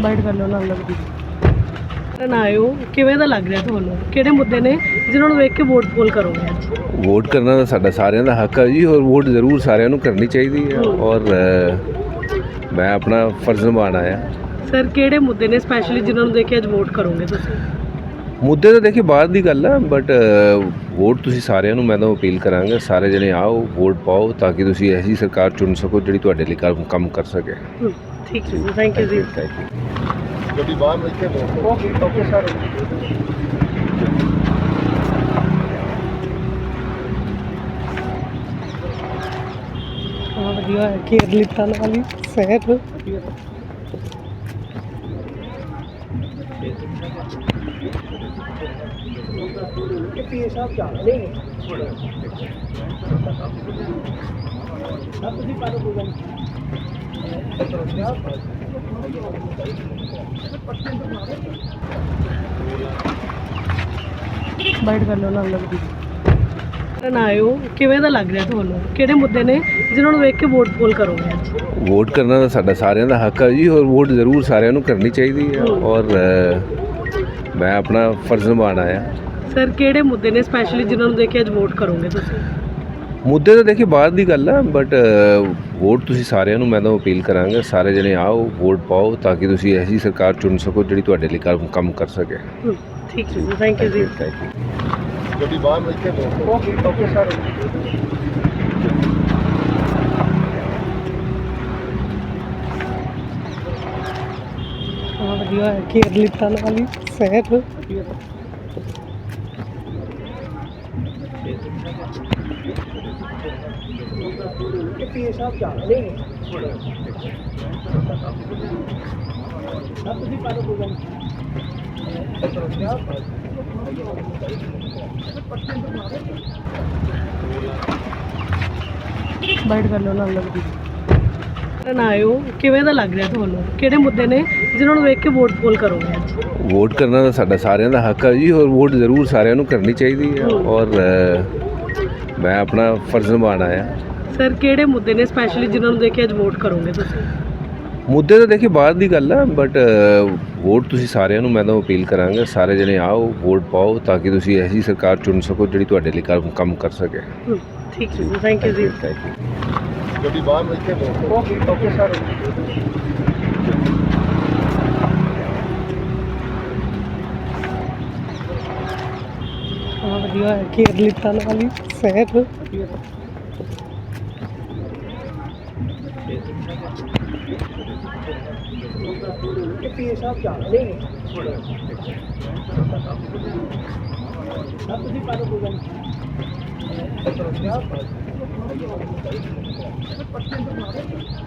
Bite ਕਰ ਲਓ ਨਾਲ ਲੱਗਦੀ ਨਾ ਆਇਓ ਕਿਵੇਂ ਦਾ ਲੱਗ ਰਿਹਾ ਤੁਹਾਨੂੰ? ਕਿਹੜੇ ਮੁੱਦੇ ਨੇ ਜਿਨ੍ਹਾਂ ਨੂੰ ਵੇਖ ਕੇ ਵੋਟ ਪੋਲ ਕਰੋਗੇ ਅੱਜ? ਵੋਟ ਕਰਨਾ ਤਾਂ ਸਾਡਾ ਸਾਰਿਆਂ ਦਾ ਹੱਕ ਹੈ ਜੀ ਔਰ ਵੋਟ ਜ਼ਰੂਰ ਸਾਰਿਆਂ ਨੂੰ ਕਰਨੀ ਚਾਹੀਦੀ ਹੈ। ਔਰ ਅ, ਮੈਂ ਆਪਣਾ ਫਰਜ਼ ਨਿਭਾਉਣ ਆਇਆ। ਸਰ ਕਿਹੜੇ ਮੁੱਦੇ ਨੇ ਸਪੈਸ਼ਲੀ ਜਿਨ੍ਹਾਂ ਨੂੰ ਦੇਖ ਕੇ ਅੱਜ ਵੋਟ ਕਰੋਗੇ ਤੁਸੀਂ? ਮੁੱਦੇ ਤਾਂ ਦੇਖੀ ਬਾਅਦ ਦੀ ਗੱਲ ਹੈ ਬਟ ਵੋਟ ਤੁਸੀਂ ਸਾਰਿਆਂ ਨੂੰ ਮੈਂ ਤਾਂ ਅਪੀਲ ਕਰਾਂਗਾ ਸਾਰੇ ਜਣੇ ਆਓ ਵੋਟ ਪਾਓ ਤਾਂ ਕਿ ਤੁਸੀਂ ਐਸੀ ਸਰਕਾਰ ਚੁਣ ਸਕੋ ਜਿਹੜੀ ਤੁਹਾਡੇ ਲਈ ਕੰਮ- ਕਰ ਸਕੇ। ਠੀਕ ਹੈ ਜੀ ਥੈਂਕ ਯੂ ਜੀ। ਥੈਂਕ ਯੂ ਗੱਡੀ ਬਾਹਰ ਰੱਖ ਕੇ ਓਕੇ ਓਕੇ ਸਰ ਵਧੀਆ ਹੈ ਕੇਅਰ ਲਿੱਤਾ ਨਾਲ ਹੀ ਸਹਿਤ ਪੀਏ ਸਾਹਿਬ ਜਾ ਰਹੇ ਨੇ ਸਭ ਤੁਸੀਂ ਪਾਲੋ ਪ੍ਰੋਗਰਾਮ ਬਾਈਟ ਕਰ ਲਓ ਨਾਲ ਲੱਗਦੀ ਨਾ ਆਇਓ ਕਿਵੇਂ ਦਾ ਲੱਗ ਰਿਹਾ ਤੁਹਾਨੂੰ? ਕਿਹੜੇ ਮੁੱਦੇ ਨੇ ਜਿਨ੍ਹਾਂ ਨੂੰ ਵੇਖ ਕੇ ਵੋਟ ਪੋਲ ਕਰੋਗੇ ਅੱਜ? ਵੋਟ ਕਰਨਾ ਤਾਂ ਸਾਡਾ ਸਾਰਿਆਂ ਦਾ ਹੱਕ ਹੈ ਜੀ ਔਰ ਵੋਟ ਜ਼ਰੂਰ ਸਾਰਿਆਂ ਨੂੰ ਕਰਨੀ ਚਾਹੀਦੀ ਹੈ। ਔਰ ਮੈਂ ਆਪਣਾ ਫਰਜ਼ ਨਿਭਾਉਣ ਆਇਆ ਸਰ ਕਿਹੜੇ ਮੁੱਦੇ ਨੇ ਸਪੈਸ਼ਲੀ ਜਿਨ੍ਹਾਂ ਨੂੰ ਦੇਖ ਕੇ ਅੱਜ ਵੋਟ ਕਰੋਗੇ ਤੁਸੀਂ? ਮੁੱਦੇ ਤਾਂ ਦੇਖੀ ਬਾਅਦ ਦੀ ਗੱਲ ਹੈ ਬਟ ਵੋਟ ਤੁਸੀਂ ਸਾਰਿਆਂ ਨੂੰ ਮੈਂ ਤਾਂ ਅਪੀਲ ਕਰਾਂਗਾ ਸਾਰੇ ਜਣੇ ਆਓ ਵੋਟ ਪਾਓ ਤਾਂ ਕਿ ਤੁਸੀਂ ਐਸੀ ਸਰਕਾਰ ਚੁਣ ਸਕੋ ਜਿਹੜੀ ਤੁਹਾਡੇ ਲਈ ਕੰਮ- ਕਰ ਸਕੇ। ਠੀਕ ਹੈ ਜੀ ਥੈਂਕ ਯੂ ਜੀ। ਗੱਡੀ ਬਾਹਰ ਰੱਖ ਕੇ ਓਕੇ ਓਕੇ ਸਰ ਵਧੀਆ ਹੈ ਕੇਅਰ ਲਿੱਤਾ ਨਾਲ ਹੀ ਸਹਿਤ ਪੀਏ ਸਾਹਿਬ ਜਾ ਰਹੇ ਨੇ ਸਭ ਤੁਸੀਂ ਪਾਲੋ ਪ੍ਰੋਗਰਾਮ ਬਾਈਟ ਕਰ ਲਓ ਨਾਲ ਲੱਗਦੀ ਨਾ ਆਇਓ ਕਿਵੇਂ ਦਾ ਲੱਗ ਰਿਹਾ ਤੁਹਾਨੂੰ? ਕਿਹੜੇ ਮੁੱਦੇ ਨੇ ਜਿਨ੍ਹਾਂ ਨੂੰ ਵੇਖ ਕੇ ਵੋਟ ਪੋਲ ਕਰੋਗੇ ਅੱਜ? ਵੋਟ ਕਰਨਾ ਤਾਂ ਸਾਡਾ ਸਾਰਿਆਂ ਦਾ ਹੱਕ ਹੈ ਜੀ ਔਰ ਵੋਟ ਜ਼ਰੂਰ ਸਾਰਿਆਂ ਨੂੰ ਕਰਨੀ ਚਾਹੀਦੀ ਹੈ। ਔਰ ਮੈਂ ਆਪਣਾ ਫਰਜ਼ ਨਿਭਾਉਣ ਆਇਆ। ਸਰ ਕਿਹੜੇ ਮੁੱਦੇ ਨੇ ਸਪੈਸ਼ਲੀ ਜਿਨ੍ਹਾਂ ਨੂੰ ਦੇਖ ਕੇ ਅੱਜ ਵੋਟ ਕਰੋਗੇ ਤੁਸੀਂ? ਮੁੱਦੇ ਤਾਂ ਦੇਖੀ ਬਾਅਦ ਦੀ ਗੱਲ ਹੈ ਬਟ ਵੋਟ ਤੁਸੀਂ ਸਾਰਿਆਂ ਨੂੰ ਮੈਂ ਤਾਂ ਅਪੀਲ ਕਰਾਂਗਾ ਸਾਰੇ ਜਣੇ ਆਓ ਵੋਟ ਪਾਓ ਤਾਂ ਕਿ ਤੁਸੀਂ ਐਸੀ ਸਰਕਾਰ ਚੁਣ ਸਕੋ ਜਿਹੜੀ ਤੁਹਾਡੇ ਲਈ ਕੰਮ- ਕਰ ਸਕੇ। ਠੀਕ ਹੈ ਜੀ ਥੈਂਕ ਯੂ ਜੀ। ਥੈਂਕ ਯੂ ਗੱਡੀ ਬਾਹਰ ਰੱਖ ਕੇ ਓਕੇ ਓਕੇ ਸਰ ਹਾਂ ਵਧੀਆ ਹੈ ਕੇਅਰ ਲਿੱਤਾ ਨਾਲ ਹੀ ਸਹਿਤ। ਪੀਏ ਸਾਹਿਬ ਜਾ ਨੇ। ਸਭ ਤੁਸੀਂ ਪਾਲੋ ਪ੍ਰੋਗਰਾਮ